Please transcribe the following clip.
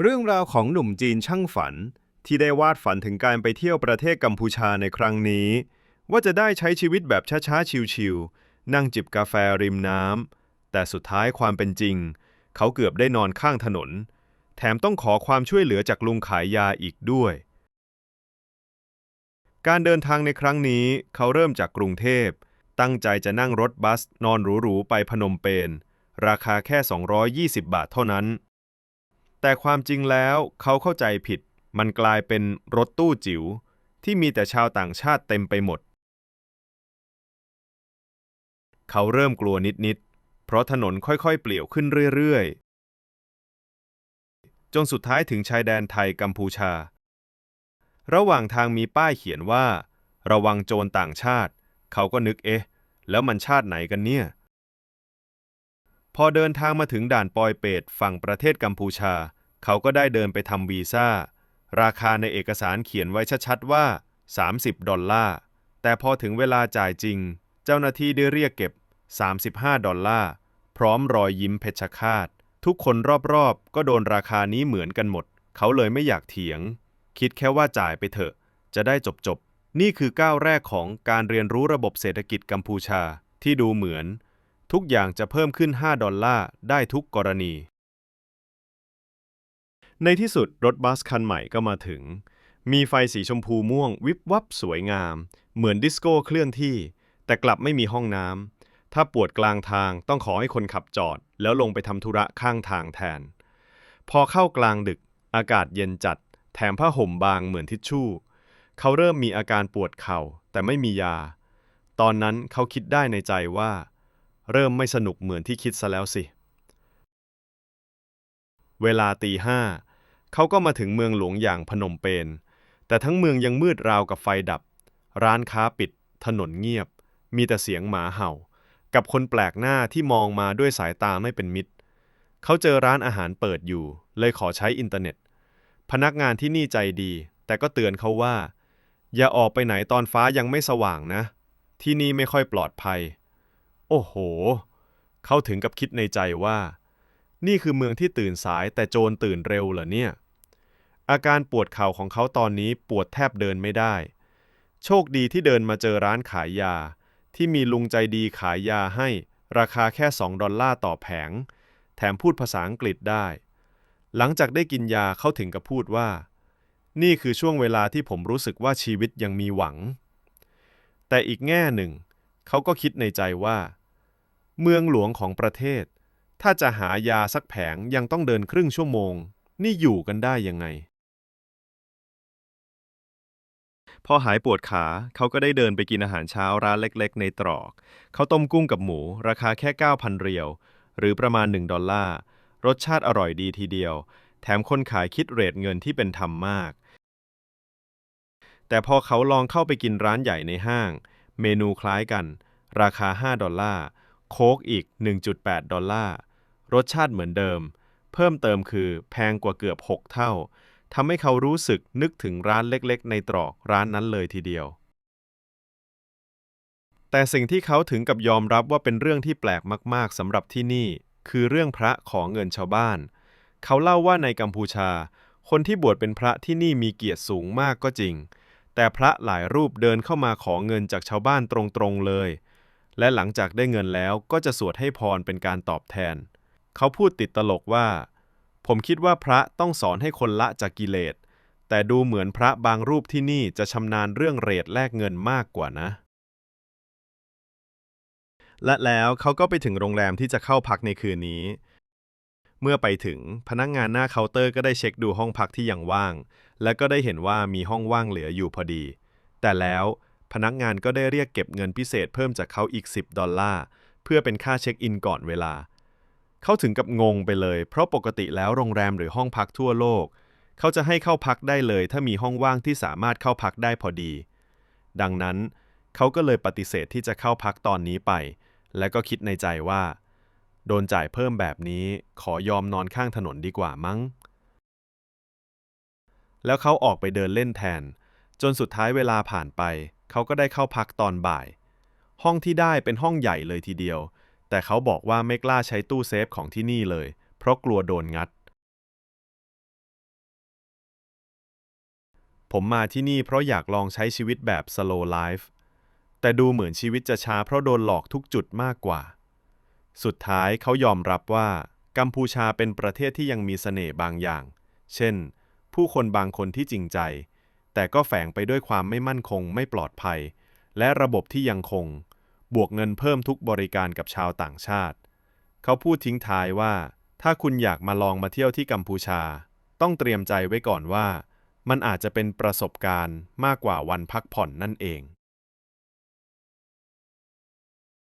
เรื่องราวของหนุ่มจีนช่างฝัน ที่ได้วาดฝันถึงการไปเที่ยวประเทศกัมพูชาในครั้งนี้ ว่าจะได้ใช้ชีวิตแบบช้าๆ ชิวๆนั่งจิบกาแฟริมน้ำแต่สุดท้ายความเป็นจริง เขาเกือบได้นอนข้างถนน แถมต้องขอความช่วยเหลือจากลุงขายยาอีกด้วย การเดินทางในครั้งนี้เขาเริ่มจากกรุงเทพ ตั้งใจจะนั่งรถบัสนอนหรูๆไปพนมเปญราคาแค่ 220 บาทเท่านั้น แต่ความจริงแล้วเขาเข้าใจผิด มันกลายเป็นรถตู้จิ๋วที่มีแต่ชาวต่างชาติเต็มไปหมด เขาเริ่มกลัวนิดๆ เพราะถนนค่อยๆ เปลี่ยวขึ้นเรื่อยๆ จนสุดท้ายถึงชายแดนไทยกัมพูชา ระหว่างทางมีป้ายเขียนว่า ระวังโจรต่างชาติ เขาก็นึกเอ๊ะ แล้วมันชาติไหนกันเนี่ย พอเดินทางมาถึงด่านปอยเปตฝั่งประเทศกัมพูชา เขาก็ได้เดินไปทำวีซ่า ราคาในเอกสารเขียนไว้ชัดๆว่า 30 ดอลลาร์ แต่พอถึงเวลาจ่ายจริง เจ้าหน้าที่ได้เรียกเก็บ 35 ดอลลาร์ พร้อมรอยยิ้มเพชรฆาต ทุกคนรอบๆ ก็โดนราคานี้เหมือนกันหมด เขาเลยไม่อยากเถียง คิดแค่ว่าจ่ายไปเถอะ จะได้จบๆ นี่คือก้าวแรกของการเรียนรู้ระบบเศรษฐกิจกัมพูชาที่ดูเหมือน ทุกอย่างจะเพิ่มขึ้น 5 ดอลลาร์ได้ทุกกรณี ในที่สุดรถบัสคันใหม่ก็มาถึง มีไฟสีชมพูม่วง วิบวับสวยงาม เหมือนดิสโก้เคลื่อนที่ แต่กลับไม่มีห้องน้ำถ้าปวดกลางทางต้องขอให้คนขับจอด แล้วลงไปทำธุระข้างทางแทน พอเข้ากลางดึก อากาศเย็นจัด แถมผ้าห่มบางเหมือนทิชชู่ เขาเริ่มมีอาการปวดเข่าแต่ไม่มียา ตอนนั้นเขาคิดได้ในใจว่า เริ่มไม่สนุกเหมือนที่คิดซะแล้วสิ เวลาตีห้าเขาก็มาถึงเมืองหลวงอย่างพนมเปญ แต่ทั้งเมืองยังมืดราวกับไฟดับ ร้านค้าปิด ถนนเงียบ มีแต่เสียงหมาเห่า กับคนแปลกหน้าที่มองมาด้วยสายตาไม่เป็นมิตร เขาเจอร้านอาหารเปิดอยู่ เลยขอใช้อินเทอร์เน็ต พนักงานที่นี่ใจดี แต่ก็เตือนเขาว่า อย่าออกไปไหนตอนฟ้ายังไม่สว่างนะ ที่นี่ไม่ค่อยปลอดภัย โอ้โห เขาถึงกับคิดในใจว่า นี่คือเมืองที่ตื่นสายแต่โจรตื่นเร็วเหรอเนี่ย อาการปวดเข่าของเขาตอนนี้ปวดแทบเดินไม่ได้ โชคดีที่เดินมาเจอร้านขายยา ที่มีลุงใจดีขายยาให้ ราคาแค่ 2 ดอลลาร์ต่อแผง แถมพูดภาษาอังกฤษได้ หลังจากได้กินยาเขาถึงกับพูดว่า นี่คือช่วงเวลาที่ผมรู้สึกว่าชีวิตยังมีหวัง แต่อีกแง่หนึ่งเขาก็คิดในใจว่า เมืองหลวงของประเทศ ถ้าจะหายาสักแผงยังต้องเดินครึ่งชั่วโมง นี่อยู่กันได้ยังไง พอหายปวดขาเขาก็ได้เดินไปกินอาหารเช้าร้านเล็กๆ ในตรอก เขาต้มกุ้งกับหมู ราคาแค่ 9,000 เรียว หรือประมาณ 1 ดอลลาร์ รสชาติอร่อยดีทีเดียว แถมคนขายคิดเรทเงินที่เป็นธรรมมาก แต่พอเขาลองเข้าไปกินร้านใหญ่ในห้าง เมนูคล้ายกัน ราคา 5 ดอลลาร์ โค้กอีก 1.8 ดอลลาร์ รสชาติเหมือนเดิม เพิ่มเติมคือแพงกว่าเกือบ 6 เท่า ทำให้เขารู้สึกนึกถึงร้านเล็กๆ ในตรอกร้านนั้นเลยทีเดียว แต่สิ่งที่เขาถึงกับยอมรับว่าเป็นเรื่องที่แปลกมาก ๆสำหรับที่นี่ คือเรื่องพระขอเงินชาวบ้าน เขาเล่าว่าในกัมพูชา คนที่บวชเป็นพระที่นี่มีเกียรติสูงมากก็จริง แต่พระหลายรูปเดินเข้ามาขอเงินจากชาวบ้านตรงๆเลย และหลังจากได้เงินแล้วก็จะสวดให้พรเป็นการตอบแทน เขาพูดติดตลกว่า ผมคิดว่าพระต้องสอนให้คนละจากกิเลส แต่ดูเหมือนพระบางรูปที่นี่จะชำนาญเรื่องเรทแลกเงินมากกว่านะ และแล้วเขาก็ไปถึงโรงแรมที่จะเข้าพักในคืนนี้ เมื่อไปถึงพนักงงานหน้าเคาน์เตอร์ก็ได้เช็คดูห้องพักที่ยังว่าง และก็ได้เห็นว่ามีห้องว่างเหลืออยู่พอดี แต่แล้ว พนักงานก็ได้เรียกเก็บเงินพิเศษเพิ่มจากเขาอีก 10 ดอลลาร์ เพื่อเป็นค่าเช็คอินก่อนเวลา เขาถึงกับงงไปเลย เพราะปกติแล้วโรงแรมหรือห้องพักทั่วโลก เขาจะให้เข้าพักได้เลย ถ้ามีห้องว่างที่สามารถเข้าพักได้พอดี ดังนั้น เขาก็เลยปฏิเสธที่จะเข้าพักตอนนี้ไป และก็คิดในใจว่า โดนจ่ายเพิ่มแบบนี้ขอยอมนอนข้างถนนดีกว่ามั้ง แล้วเขาออกไปเดินเล่นแทน จนสุดท้ายเวลาผ่านไป เขาก็ได้เข้าพักตอนบ่าย ห้องที่ได้เป็นห้องใหญ่เลยทีเดียว แต่เขาบอกว่าไม่กล้าใช้ตู้เซฟของที่นี่เลย เพราะกลัวโดนงัด ผมมาที่นี่เพราะอยากลองใช้ชีวิตแบบ slow life แต่ดูเหมือนชีวิตจะช้าเพราะโดนหลอกทุกจุดมากกว่า สุดท้ายเขายอมรับว่า กัมพูชาเป็นประเทศที่ยังมีเสน่ห์บางอย่าง เช่น ผู้คนบางคนที่จริงใจ แต่ก็แฝงไปด้วยความไม่มั่นคงไม่ปลอดภัย และระบบที่ยังคง บวกเงินเพิ่มทุกบริการกับชาวต่างชาติ เขาพูดทิ้งท้ายว่า ถ้าคุณอยากมาลองมาเที่ยวที่กัมพูชา ต้องเตรียมใจไว้ก่อนว่า มันอาจจะเป็นประสบการณ์มากกว่าวันพักผ่อนนั่นเอง